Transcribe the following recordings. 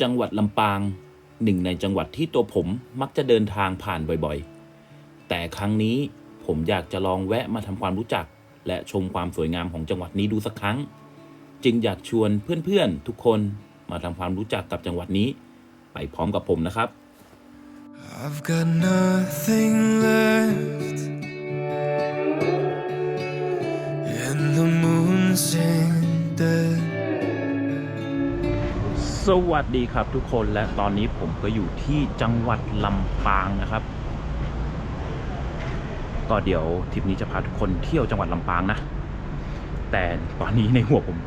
จังหวัดลำปางหนึ่งในจังหวัดที่ตัวผมมักจะเดินทางผ่านบ่อยๆ แต่ครั้งนี้ผมอยากจะลองแวะมาทำความรู้จัก และชมความสวยงามของจังหวัดนี้ดูสักครั้ง จึงอยากชวนเพื่อนๆทุกคนมาทำความรู้จักกับจังหวัดนี้ ไปพร้อมกับผมนะครับ I've got nothing left, สวัสดีครับทุกคนและตอนนี้ผมก็อยู่ที่จังหวัดลำปางนะครับ ก็เดี๋ยวทริปนี้จะพาทุกคนเที่ยวจังหวัดลำปางนะ แต่ตอนนี้ในหัวผม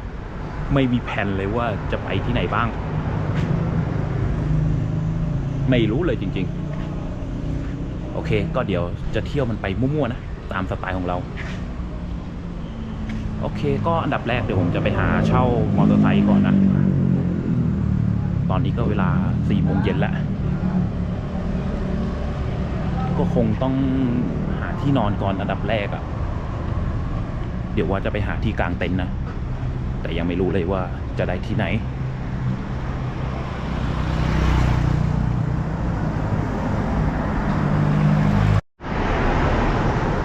ไม่มีแผนเลยว่าจะไปที่ไหนบ้าง ไม่รู้เลยจริง ๆ โอเค ก็เดี๋ยวจะเที่ยวมันไปมั่วๆนะ ตามสไตล์ของเรา โอเค ก็อันดับแรกเดี๋ยวผมจะไปหาเช่ามอเตอร์ไซค์ก่อนนะ ตอนนี้ก็เวลาสี่โมงเย็นแล้ว ก็คงต้องหาที่นอนก่อนอันดับแรกอะ่ะเดี๋ยวว่าจะไปหาที่กลางเต็นท์นะ แต่ยังไม่รู้เลยว่าจะได้ที่ไหน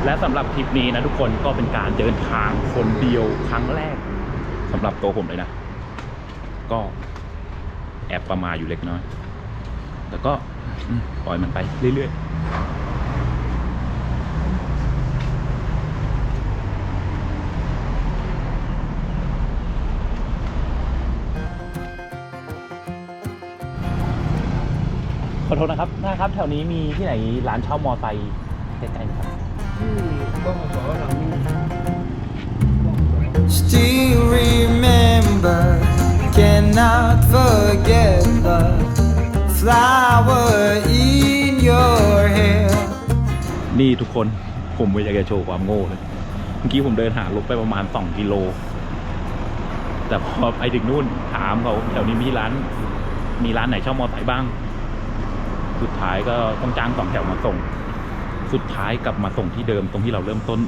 และสำหรับทริปนี้นะทุกคนก็เป็นการเดินทางคนเดียวครั้งแรกสำหรับตัวผมเลยนะ ก็ แอบประมาทอยู่เล็กน้อย แต่ก็อืมปล่อยมันไปเรื่อยๆ ขอโทษนะครับนะครับ แถวนี้มีที่ไหนร้านเช่ามอไซค์ใกล้ๆไหมครับ Still remember, cannot forget the flower in your hair. นี่ทุกคนผมไม่อยากจะโชว์ความโง่เลย เมื่อกี้ผมเดินหาลบไปประมาณ 2 กิโล แต่พอไปถึงนู่นถามเขาแถวนี้มีร้าน มีร้านไหนเช่ามอไซค์บ้าง สุดท้ายก็ต้องจ้างสองแถวมาส่ง สุดท้ายกลับมาส่งที่เดิมตรงที่เราเริ่มต้น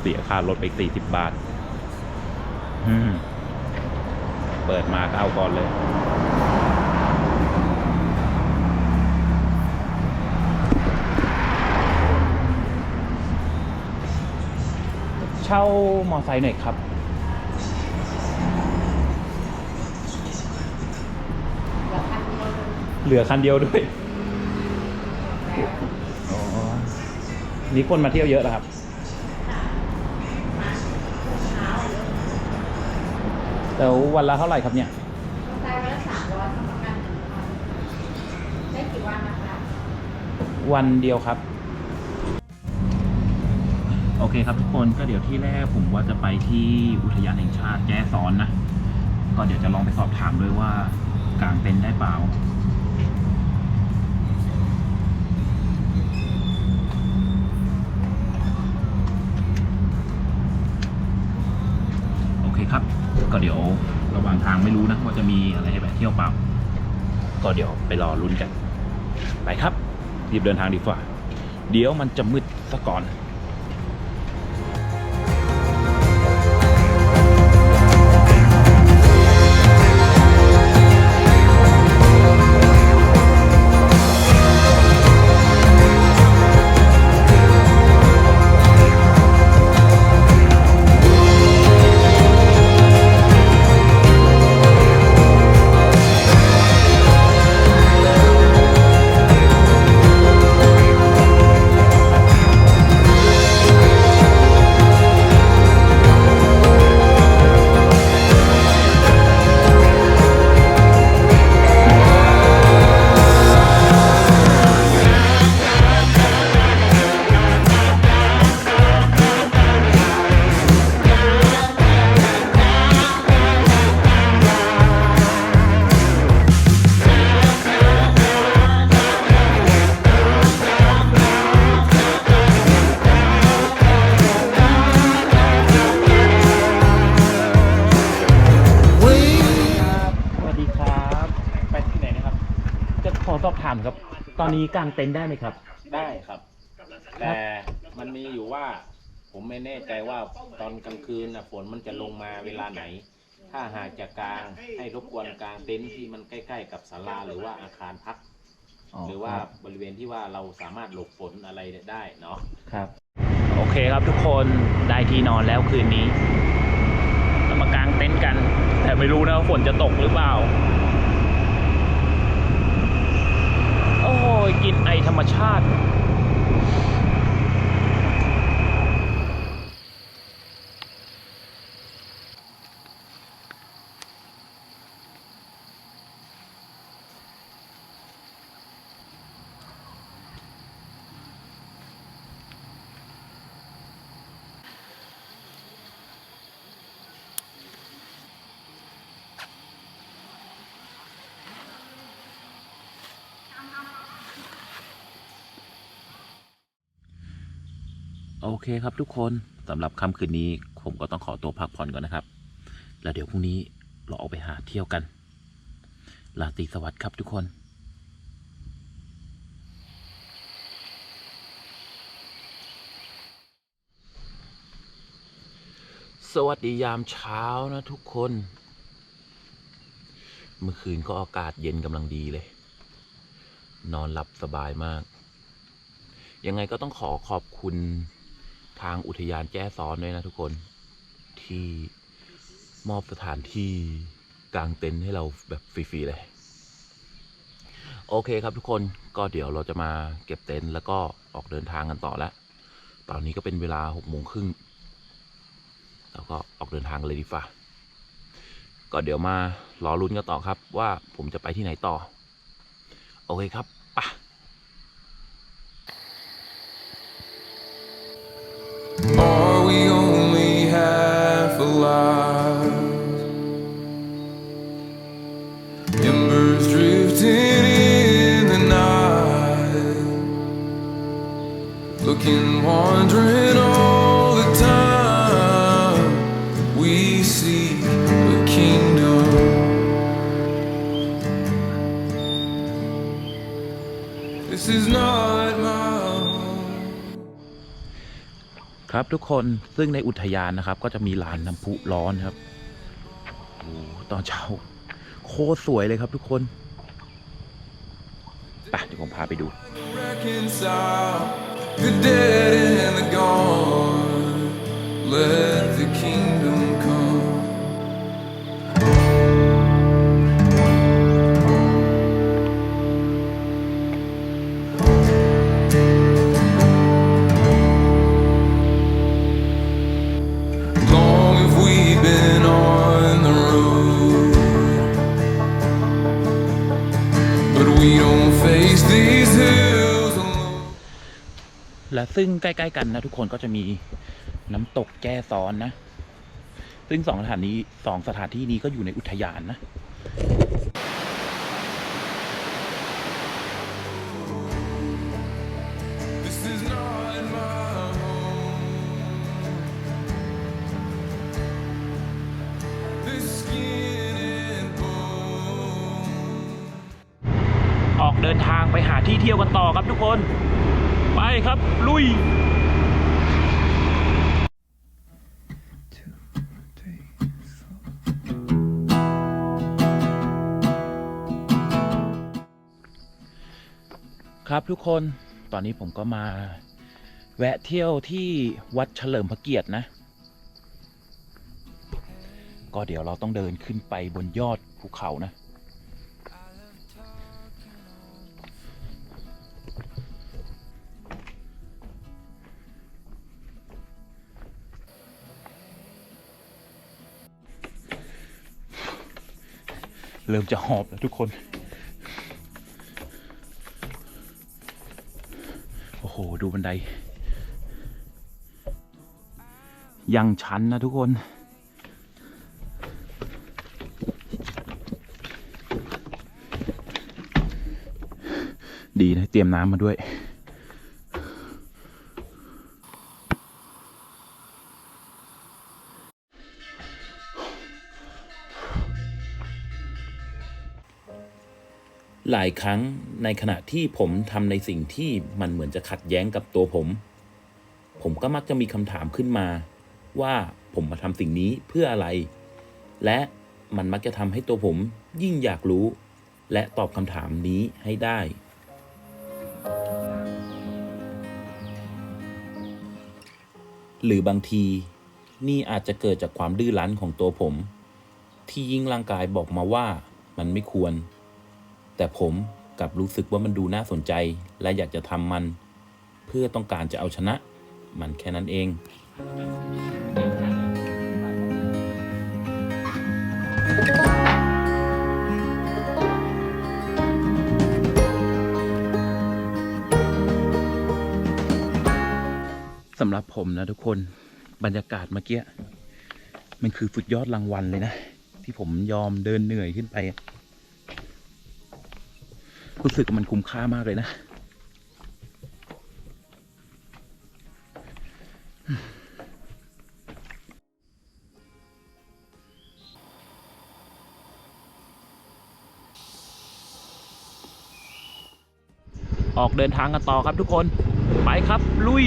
เสียค่ารถไปสี่สิบบาท อืม เปิดมาก็เอาก่อนเลย เช่ามอไซค์หน่อยครับ เหลือคันเดียวด้วย อ๋อ มีคนมาเที่ยวเยอะแล้วครับ แล้ววันละเท่าไหร่ครับเนี่ยใช้วันละสามร้อยทำประกันหนึ่งพันได้กี่วันนะคะวันเดียวครับ โอเคครับทุกคนก็เดี๋ยวที่แรกผมว่าจะไปที่อุทยานแห่งชาติแจ้ซ้อนนะ ก็เดี๋ยวจะลองไปสอบถามด้วยว่ากางเต็นท์ได้เปล่า ก็เดี๋ยวระหว่างทางไม่รู้นะว่าจะมีอะไรให้แบบเที่ยวเปล่า ก็เดี๋ยวไปรอรุ้นกัน ไปครับ รีบเดินทางดีกว่า เดี๋ยวมันจะมืดซะก่อน อนนี้กางเต็นท์ได้ไหมครับ ได้ครับ แต่มันมีอยู่ว่า ผมไม่แน่ใจว่าตอนกลางคืนนะฝนมันจะลงมาเวลาไหน ถ้าถ้าหากจะกางให้รบกวนกางเต็นท์ที่มันใกล้ ๆ กับศาลาหรือว่าอาคารพัก หรือว่าบริเวณที่ว่าเราสามารถหลบฝนอะไรได้เนาะครับ โอเคครับทุกคนได้ที่นอนแล้วคืนนี้เรามากางเต็นท์กัน แต่ไม่รู้นะว่าฝนจะตกหรือเปล่า โอ้ ยกลินไอธรรมชาติ โอเคครับทุกคนสำหรับค่ำคืนนี้ผมก็ต้องขอตัวพักผ่อนก่อนนะครับ แล้วเดี๋ยวพรุ่งนี้เราออกไปหาเที่ยวกัน ลาตรีสวัสดิ์ครับทุกคนสวัสดียามเช้านะทุกคน เมื่อคืนก็อากาศเย็นกำลังดีเลย นอนหลับสบายมาก ยังไงก็ต้องขอขอบคุณ ทางอุทยานแจ้ซ้อนด้วยนะทุกคนที่มอบสถานที่กางเต็นท์ให้เราแบบฟรีๆเลย โอเคครับทุกคนก็เดี๋ยวเราจะมาเก็บเต็นท์แล้วก็ออกเดินทางกันต่อแล้ว ตอนนี้ก็เป็นเวลาหกโมงครึ่งแล้วก็ออกเดินทางเลยดีฟ่าก็เดี๋ยวมารอลุ้นกันต่อครับว่าผมจะไปที่ไหนต่อ โอเคครับ wandering all the time. We seek the kingdom. This is not my home. ครับทุกคนซึ่งในอุทยานนะครับ ก็จะมีลานน้ำพุร้อนครับโอ้โหตอนเช้าโคตรสวยเลยครับทุกคนไปเดี๋ยวผมพาไปดู reconcile the dead and the gone. Let the kingdom ซึ่งใกล้ๆกันนะทุกคนก็จะมีน้ำตกแจ้ซ้อนนะ ซึ่งสองสถานนี้สองสถานที่นี้ก็อยู่ในอุทยานนะ ครับทุกคนตอนนี้ผมก็มา แวะเที่ยวที่วัดเฉลิมพระเกียรตินะ ก็เดี๋ยวเราต้องเดินขึ้นไปบนยอดภูเขานะ เริ่มจะหอบแล้วทุกคน หดูบันได ยังชันนะทุกคน ดีนะ เตรียมน้ำมาด้วย หลายครั้งในขณะที่ผมทำในสิ่งที่มันเหมือนจะขัดแย้งกับตัวผม ผมก็มักจะมีคำถามขึ้นมา ว่าผมมาทำสิ่งนี้เพื่ออะไร และมันมักจะทำให้ตัวผมยิ่งอยากรู้ และตอบคำถามนี้ให้ได้ หรือบางทีนี่อาจจะเกิดจากความดื้อรั้นของตัวผม ที่ยิ่งร่างกายบอกมาว่ามันไม่ควร แต่ผมกลับรู้สึกว่ามันดูน่าสนใจ และอยากจะทำมัน เพื่อต้องการจะเอาชนะ มันแค่นั้นเอง สำหรับผมนะทุกคนบรรยากาศเมื่อกี้ มันคือสุดยอดรางวัลเลยนะ ที่ผมยอมเดินเหนื่อยขึ้นไป รู้สึกมันคุ้มค่ามากเลยนะ ออกเดินทางกันต่อครับทุกคน ไปครับลุย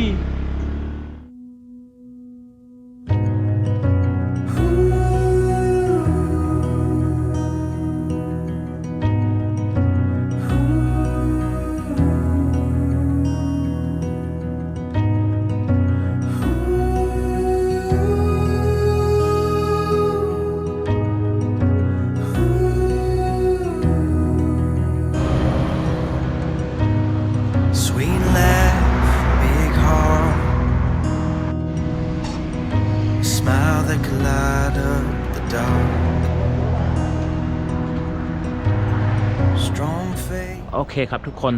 โอเคครับทุกคน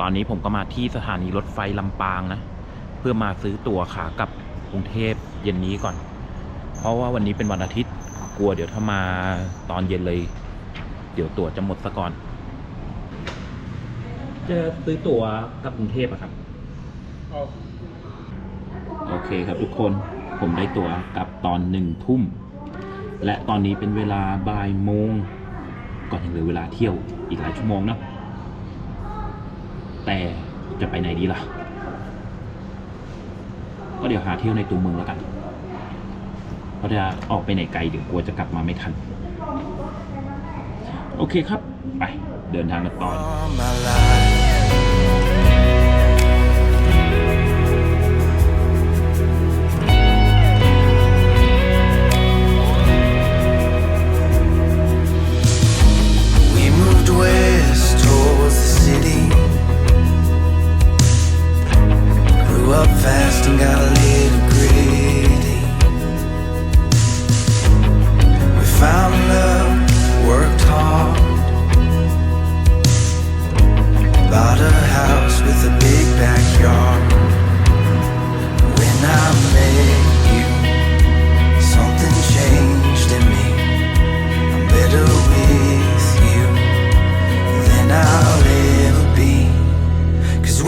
ตอนนี้ผมก็มาที่สถานีรถไฟลำปางนะ เพื่อมาซื้อตั๋วขากลับกรุงเทพเย็นนี้ก่อน เพราะว่าวันนี้เป็นวันอาทิตย์ กลัวเดี๋ยวถ้ามาตอนเย็นเลย เดี๋ยวตั๋วจะหมดซะก่อน จะซื้อตั๋วกลับกรุงเทพอะครับ โอเคครับทุกคน ผมได้ตั๋วกลับตอนหนึ่งทุ่ม และตอนนี้เป็นเวลาบ่ายโมง ก่อนยังเหลือเวลาเที่ยวอีกหลายชั่วโมงเนะ แต่จะไปไหนดีล่ะ ก็เดี๋ยวหาเที่ยวในตัวเมืองแล้วกันเพราะจะออกไปไหนไกลเดี๋ยวกลัวจะกลับมาไม่ทัน โอเคครับ ไปเดินทางกันต่อ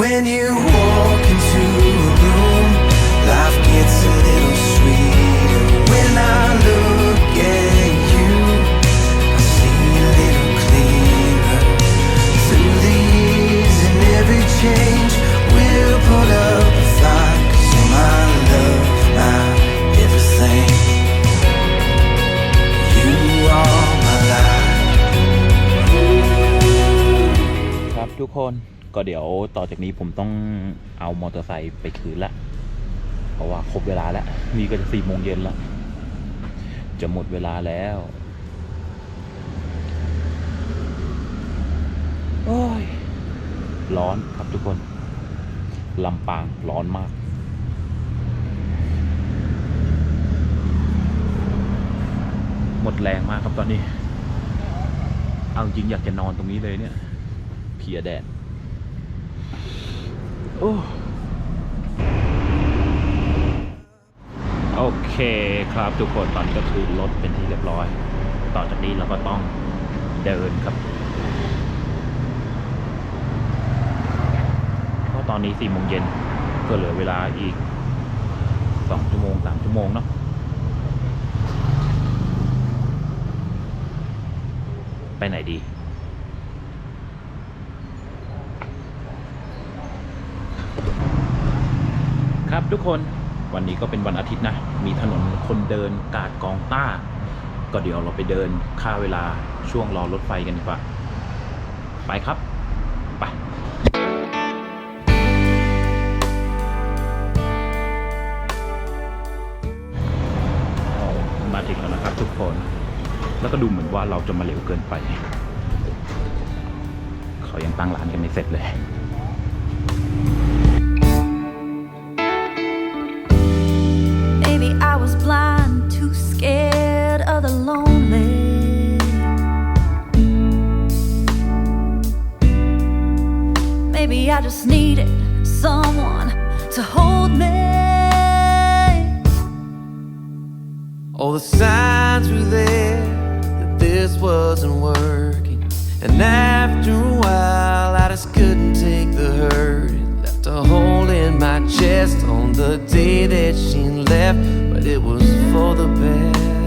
when you walk into a room, life gets a little sweeter. When I look at you, I see a little clearer. Through the years and every change, we'll put up a fight. Cause you're my love, my everything. You are my life. ครับทุกคน ก็เดี๋ยวต่อจากนี้ผมต้องเอามอเตอร์ไซค์ไปคืนละเพราะว่าครบเวลาแล้วนี่ก็จะสี่โมงเย็นแล้ว จะหมดเวลาแล้วโอ้ยร้อนครับทุกคนลำปางร้อนมาก หมดแรงมากครับตอนนี้ เอาจริงอยากจะนอนตรงนี้เลยเนี่ยเพียแดด โอเคครับทุกคนตอนก็คือรถเป็นที่เรียบร้อย ต่อจากนี้เราก็ต้องเดินครับเพราะตอนนี้สี่โมงเย็นก็เหลือเวลาอีกสองชั่วโมงสามชั่วโมงเนาะไปไหนดี ครับทุกคนวันนี้ก็เป็นวันอาทิตย์นะ มีถนนคนเดินกาดกองต้า ก็เดี๋ยวเราไปเดินค่าเวลาช่วงรอรถไฟกันดีกว่า ไปครับ ไปมาถึงแล้วนะครับทุกคน แล้วก็ดูเหมือนว่าเราจะมาเร็วเกินไป เขายังตั้งร้านกันไม่เสร็จเลย just needed someone to hold me. All the signs were there that this wasn't working. And after a while, I just couldn't take the hurt. It left a hole in my chest on the day that she left, but it was for the best.